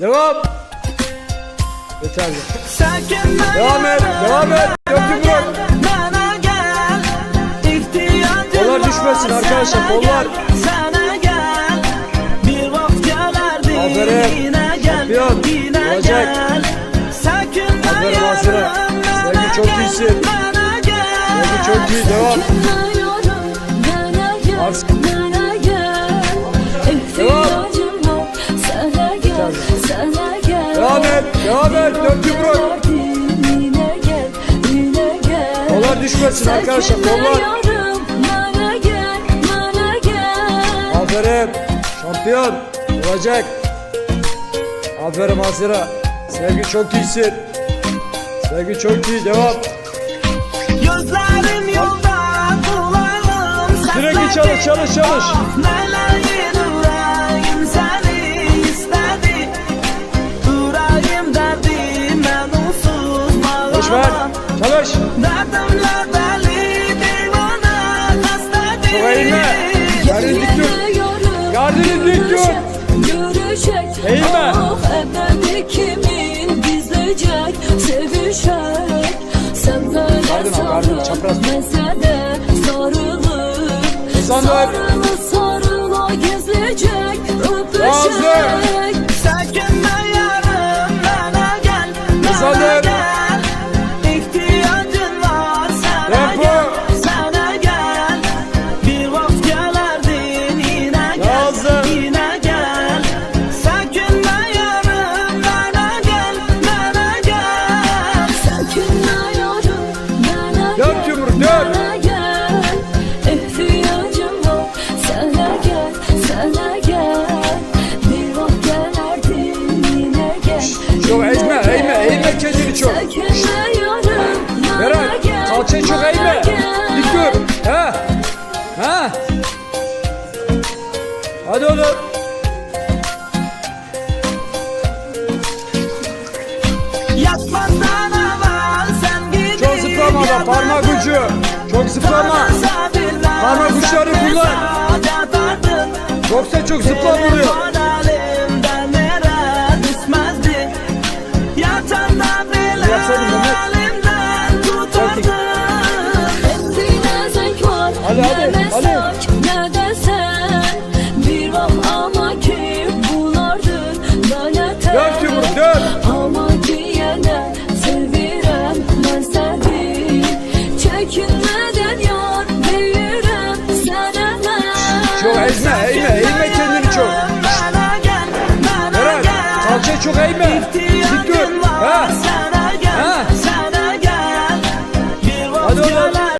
Devam. Yeterli. Devam et, devam et. Yok yumruk. Kollar düşmesin arkadaşlar, kollar. Aferin. Şampiyon. Olacak. Aferin bana Sevgi çok iyisin. Sevgi çok iyi. Devam. Ars- düşmesin arkadaşlar. Kollar. Aferin. Şampiyon. Olacak. Aferin Azira. Sevgi çok iyisin. Sevgi çok iyi. Devam. Gözlerim yolda, kulağım Sürekli çalış, çalış, çalış. Boş ver. Çalış. Eğilme. Gardını dik tut. Gardını dik tut. Görecek Eğilme. Ebedi kimin gizleyecek Sevişerek Sen böyle sarıl Mesele sarılır Hızlandır. Sarıla bana gel. İhtiyacım var sana gel, sana gel. Bir vakit gelerdin yine gel. Çok yine eğme, gel. eğme, eğme kendini çok. Çok zıplama da parmak ucu. Çok zıplama. Parmak uçları kullan. Yoksa çok zıpla vuruyor. Yapsaydın Mehmet. Hadi, hadi, hadi. Çok eğme, eğme, eğme kendini çok. Berat, kalçayı çok eğme.